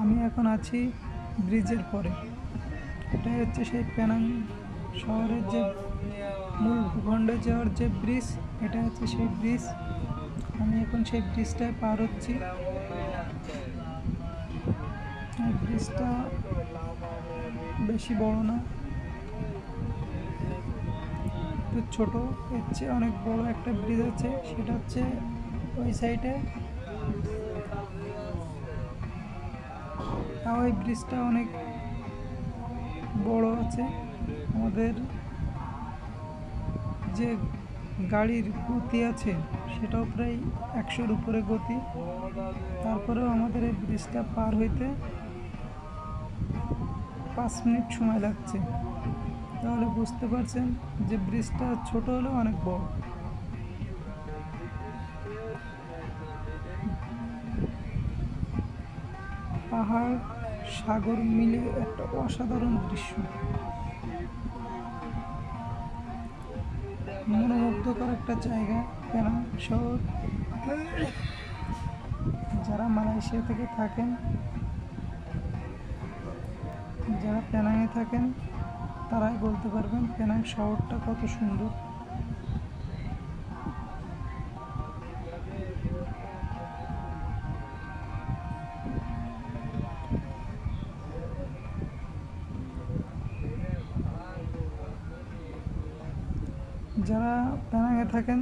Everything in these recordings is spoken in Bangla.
আমি এখন আছি ব্রিজের পরে। এটাই হচ্ছে সেই পেনাং শহরের যে মূল ভূখণ্ডে যাওয়ার যে ব্রিজ এটা হচ্ছে সেই ব্রিজ। আমি এখন সেই ব্রিজটায় পার হচ্ছি। ব্রিজটা বেশি বড় না, একটু ছোট। এর চেয়ে অনেক বড় একটা ব্রিজ আছে, সেটা হচ্ছে ওই সাইডে তাও এই ব্রিজটা অনেক বড় আছে। আমাদের যে গাড়ির গতি আছে, সেটাও প্রায় একশোর উপরে গতি। তারপরেও আমাদের এই ব্রিজটা পার হইতে পাঁচ মিনিট সময় লাগছে। তাহলে বুঝতে পারছেন যে ব্রিজটা ছোট হলেও অনেক বড়। পাহাড়, সাগর মিলে একটা অসাধারণ দৃশ্য। মনোমুগ্ধকর একটা জায়গা কেন শহর। যারা মালয়েশিয়া থেকে থাকেন, যারা পেনাঙে থাকেন, তারাই বলতে পারবেন পেনাং শহরটা কত সুন্দর। যারা পেনাঙে থাকেন,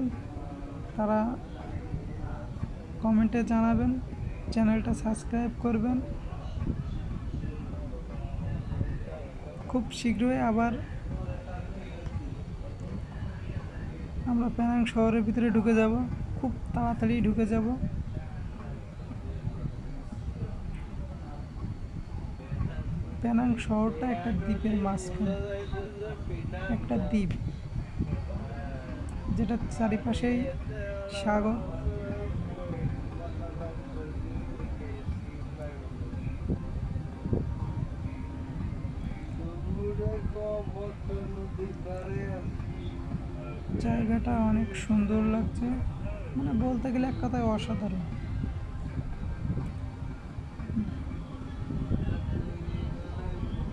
তারা কমেন্টে জানাবেন, চ্যানেলটা সাবস্ক্রাইব করবেন। খুব শীঘ্রই আবার আমরা প্যানাং শহরের ভিতরে ঢুকে যাব। খুব তাড়াতাড়ি ঢুকে যাব। প্যানাং শহরটা একটা দ্বীপের মাঝখানে, একটা দ্বীপ। যেটা চারিপাশেই সাগর। জায়গাটা অনেক সুন্দর লাগছে। মানে বলতে গেলে এক কথায় অসাধারণ।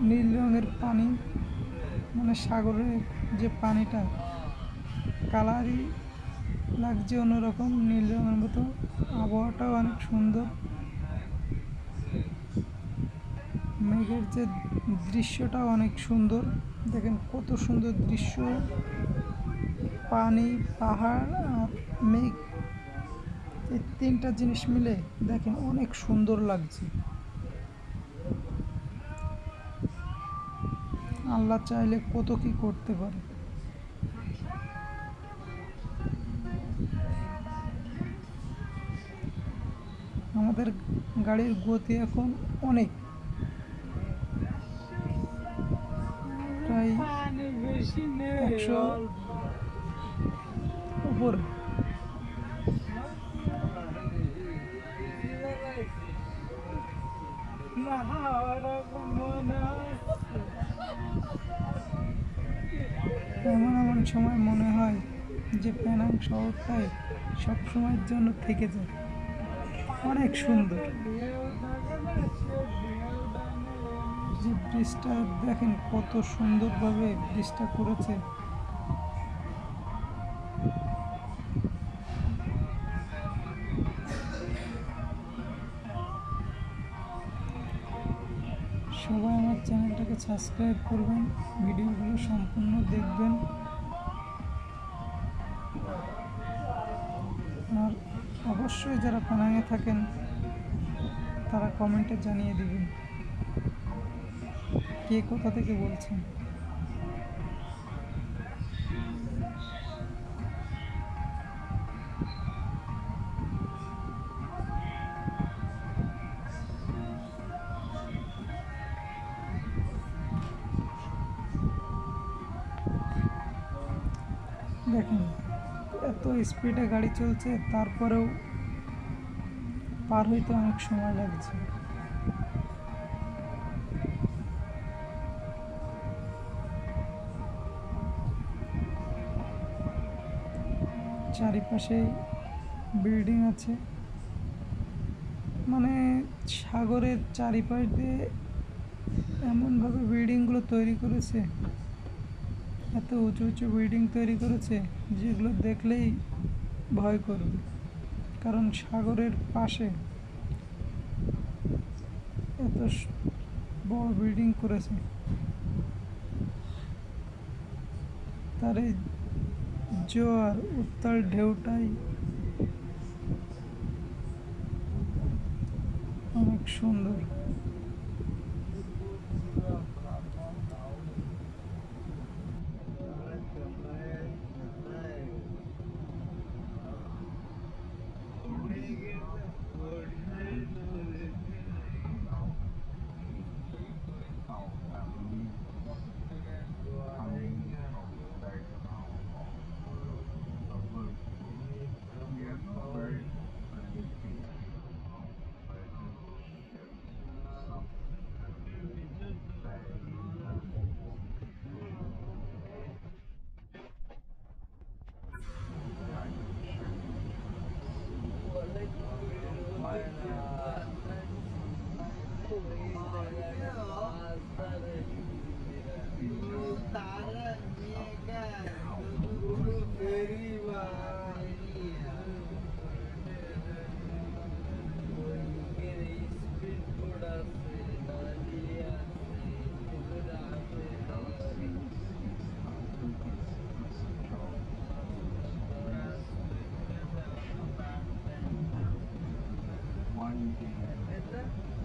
নীল রঙের পানি মানে সাগরের যে পানিটা কালারই লাগছে অন্যরকম, নীল রঙের মতো। আবহাওয়াটাও অনেক সুন্দর। মেঘের যে দৃশ্যটাও অনেক সুন্দর। দেখেন কত সুন্দর দৃশ্য। পানি, পাহাড় আর মেঘ, এই তিনটা জিনিস মিলে দেখেন অনেক সুন্দর লাগছে। আল্লাহ চাইলে কত কি করতে পারে। আমাদের গাড়ির গতি এখন অনেক। প্রায় একশো এমন এমন সময় মনে হয় যে পেনাং শহরটাই সব সময়ের জন্য থেকে যায়। অনেক সুন্দর। যে ব্রিজটা দেখেন কত সুন্দরভাবে ব্রিজটা করেছে। সবাই আমার চ্যানেলটাকে সাবস্ক্রাইব করবেন, ভিডিওগুলো সম্পূর্ণ দেখবেন। অবশ্যই যারা পেনাঙে থাকেন, তারা কমেন্টে জানিয়ে দিবেন। কে কোথা থেকে বলছেন? দেখেন, এত স্পিডে গাড়ি চলছে, তারপরেও পার হইতে অনেক সময় লাগছে। চারিপাশে বিল্ডিং আছে। মানে সাগরের চারিপাশ দিয়ে এমনভাবে বিল্ডিংগুলো তৈরি করেছে, এত উঁচু উঁচু বিল্ডিং তৈরি করেছে, যেগুলো দেখলেই ভয় করবে। কারণ সাগরের পাশে এত বড় বিল্ডিং করেছে। তার এই জোয়ার উত্তাল ঢেউটাই অনেক সুন্দর। there.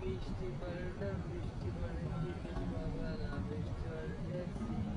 বৃষ্টি পাল্টা বৃষ্টি পাল্টা বৃষ্টি পাল্টা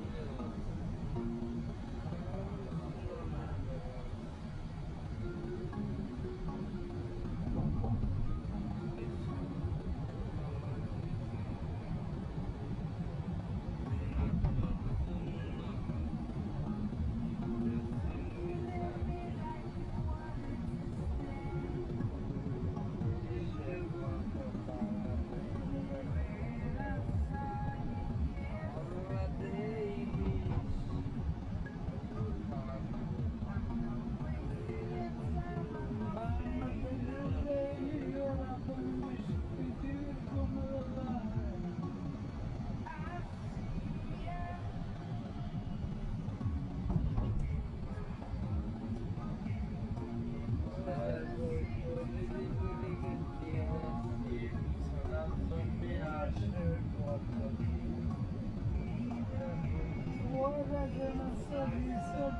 I'm So, so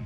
you.